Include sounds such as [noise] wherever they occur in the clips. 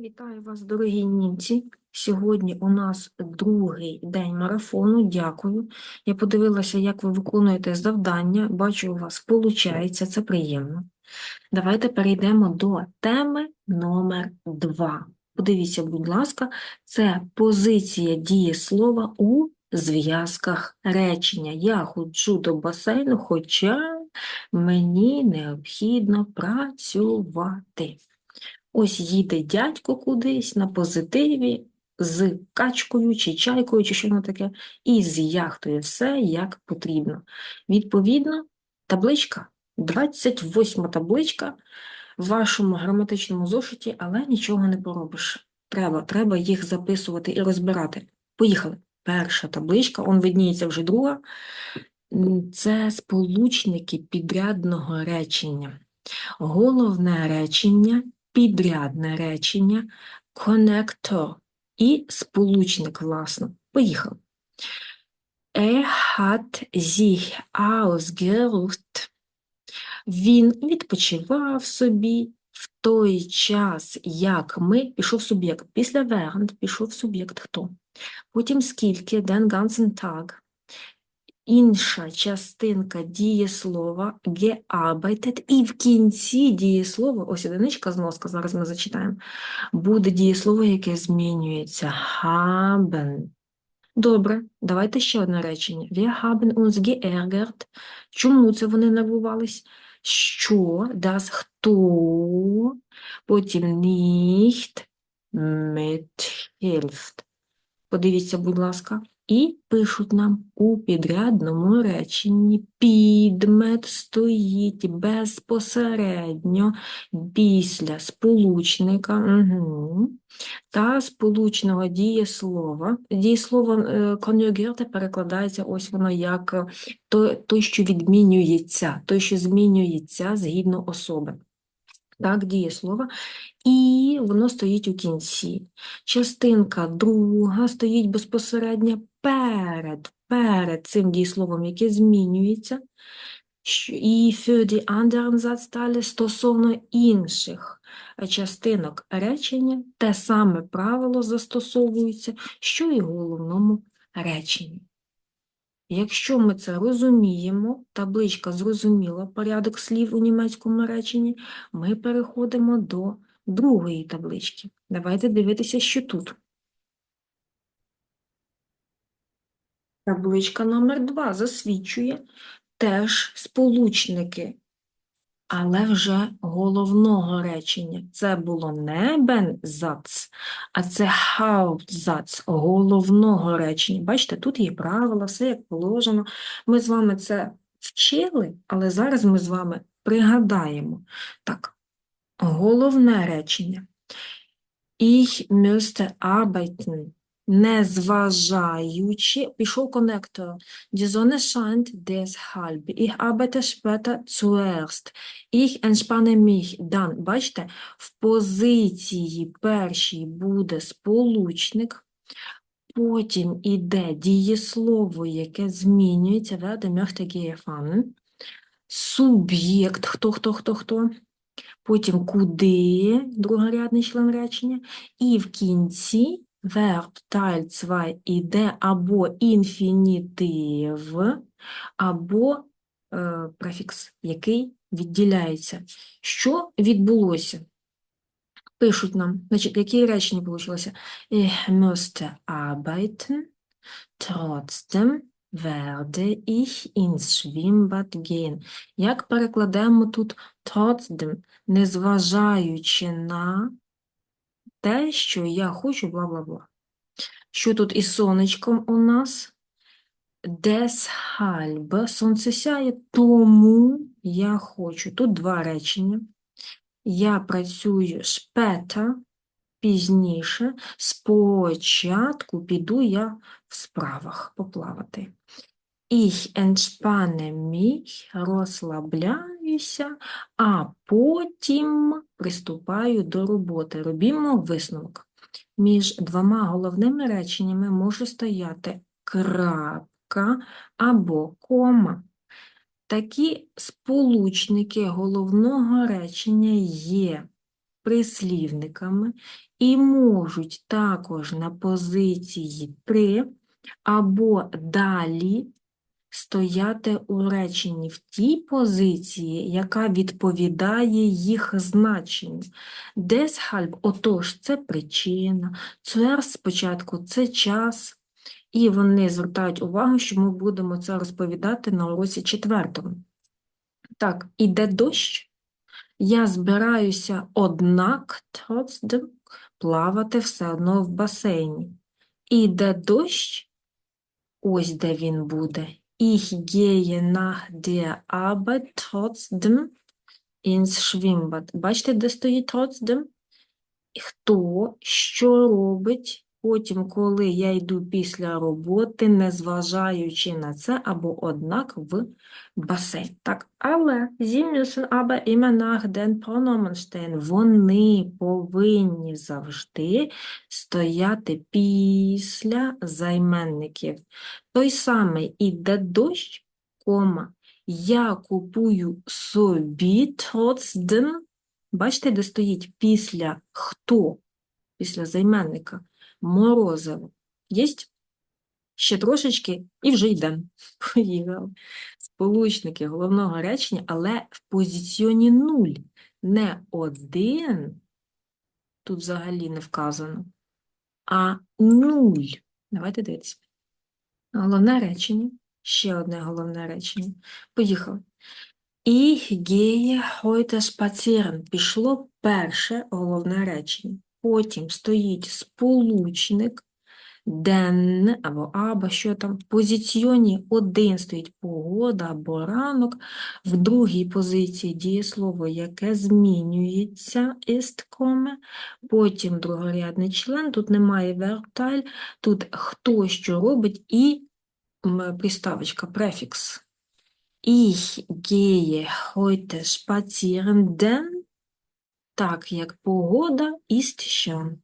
Вітаю вас, дорогі німці. Сьогодні у нас другий день марафону. Дякую. Я подивилася, як ви виконуєте завдання. Бачу, у вас виходить, це приємно. Давайте перейдемо до теми номер 2. Подивіться, будь ласка, це позиція дієслова у зв'язках речення. Я ходжу до басейну, хоча мені необхідно працювати. Ось їде дядько кудись на позитиві з качкою чи чайкою, чи що воно таке, і з яхтою все як потрібно. Відповідно, табличка, 28 табличка в вашому граматичному зошиті, але нічого не поробиш. Треба, треба їх записувати і розбирати. Поїхали. Перша табличка, он видніється вже друга. Це сполучники підрядного речення. Головне речення, підрядне речення, конектор і сполучник, власно. Поїхали. Er hat sich ausgeruht. Він відпочивав собі в той час, як ми, пішов суб'єкт. Після während пішов суб'єкт хто? Потім скільки, den ganzen Tag. Інша частинка дієслова gearbeitet, і в кінці дієслова, ось одиничка зноска, зараз ми зачитаємо, буде дієслово, яке змінюється. Haben. Добре, давайте ще одне речення. Wir haben uns geärgert. Чому це вони нервувались? Що, das хто, потім nicht mithilft. Подивіться, будь ласка. І пишуть нам у підрядному реченні підмет стоїть безпосередньо після сполучника угу, та сполучного дієслова. Дієслово е, конюгерте перекладається ось воно як е, той, що відмінюється, той, що змінюється згідно особи. Так, дієслово. І воно стоїть у кінці. Частинка друга стоїть безпосередньо перед, перед цим дієсловом, яке змінюється. І für die anderen Satzteile стосовно інших е, частинок речення те саме правило застосовується, що і в головному реченні. Якщо ми це розуміємо, табличка зрозуміла порядок слів у німецькому реченні, ми переходимо до другої таблички. Давайте дивитися, що тут. Табличка номер 2 засвідчує теж сполучники, але вже головного речення. Це було не бензац, а це хаутзац головного речення. Бачите, тут є правила, все як положено. Ми з вами це вчили, але зараз ми з вами пригадаємо. Так, головне речення. Ich müsste arbeiten. Незважаючи, пішов конектор. Scheint deshalb. Ich arbeite später zuerst. Ich entspanne mich dann. Бачите, в позиції першій буде сполучник, потім іде дієслово, яке змінюється, werde möchte. Суб'єкт, хто, хто, хто, хто. Потім куди, другорядний член речення. І в кінці verb Teil 2 іде або інфінітив, або е, префікс, який відділяється. Що відбулося? Пишуть нам, значить, які речення вийшло? Ich müsste arbeiten, trotzdem werde ich ins Schwimmbad gehen. Як перекладемо тут trotzdem, незважаючи на те, що я хочу, бла-бла-бла. Що тут із сонечком у нас? Deshalb, сонце сяє, тому я хочу. Тут два речення. Я працюю später, пізніше, спочатку піду я в справах поплавати. Ich entspanne mich, розслабляюся, а потім приступаю до роботи. Робімо висновок. Між двома головними реченнями може стояти крапка або кома. Такі сполучники головного речення є прислівниками і можуть також на позиції 3 або далі стояти у реченні в тій позиції, яка відповідає їх значенню. Deshalb, отож, це причина, zuerst спочатку це час, і вони звертають увагу, що ми будемо це розповідати на уроці четвертому. Так, іде дощ. Я збираюся, однак, плавати все одно в басейні. Іде дощ, ось де він буде. Ich gehe nach der Arbeit trotzdem ins Schwimmbad. Бачите, де стоїть trotzdem? Хто що робить потім, коли я йду після роботи, незважаючи на це, або однак в басейн. Так, але sie müssen aber immer nach. Вони повинні завжди стояти після займенників. Той самий іде дощ, кома, я купую собі trotzdem. Бачите, де стоїть після хто? Після займенника. Морозиво. Єсть? Ще трошечки і вже йдемо. [laughs] Поїхали. Сполучники головного речення, але в позиціоні нуль. Не один, тут взагалі не вказано, а нуль. Давайте дивитися. Головне речення. Ще одне головне речення. Поїхали. Ich gehe heute spazieren. Пішло перше головне речення. Потім стоїть сполучник, den або або, що там. В позиціоні один стоїть погода або ранок. В другій позиції дієслово, яке змінюється, komme. Потім другорядний член, тут немає верталь, тут хто що робить і приставочка, префікс. Ich gehe heute spazieren, denn так як погода ist schön.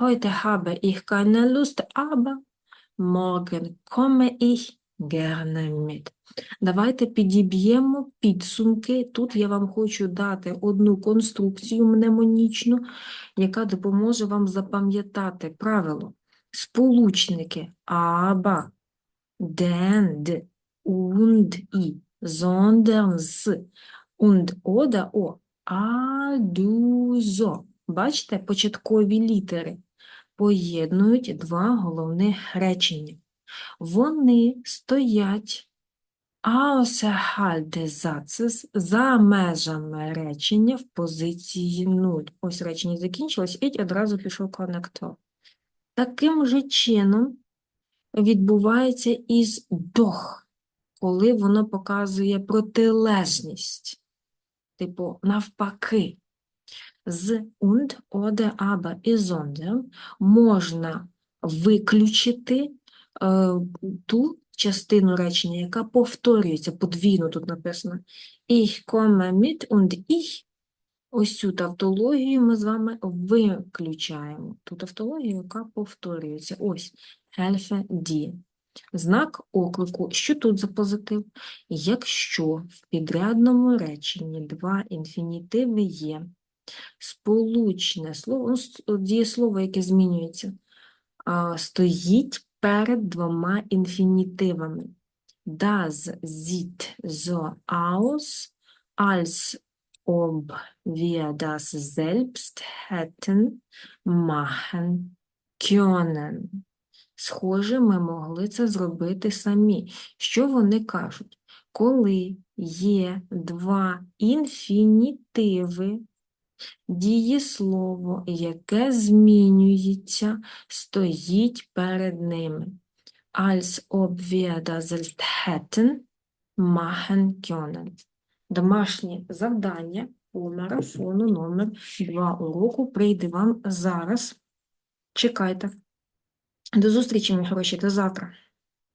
Heute habe ich keine Lust, aber morgen komme ich gerne. Давайте підіб'ємо підсумки. Тут я вам хочу дати одну конструкцію мнемонічну, яка допоможе вам запам'ятати правило. Сполучники аба, d, und, i, sondern, с, und, ода, о, а, ду, зо. Бачите, початкові літери поєднують два головних речення. Вони стоять des за межами речення в позиції 0. Ось речення закінчилось, і одразу пішов коннектор. Таким же чином відбувається із дох, коли воно показує протилежність, типу навпаки. З und, oder, aber і sondern можна виключити е, ту частину речення, яка повторюється, подвійно тут написано. Ich komme mit und ich. Ось цю тавтологію ми з вами виключаємо. Ту тавтологію, яка повторюється. Ось helfe die. Знак оклику. Що тут за позитив? Якщо в підрядному реченні два інфінітиви є, сполучне слово, ну, с- дієслово, яке змінюється, стоїть перед двома інфінітивами. Das sieht so aus, als ob wir das selbst hätten machen können. Схоже, ми могли це зробити самі. Що вони кажуть? Коли є два інфінітиви, дієслово, яке змінюється, стоїть перед ними. Als ob wir das hätten machen können. Домашнє завдання по марафону номер 2 уроку прийде вам зараз. Чекайте. До зустрічі, мої хороші, до завтра.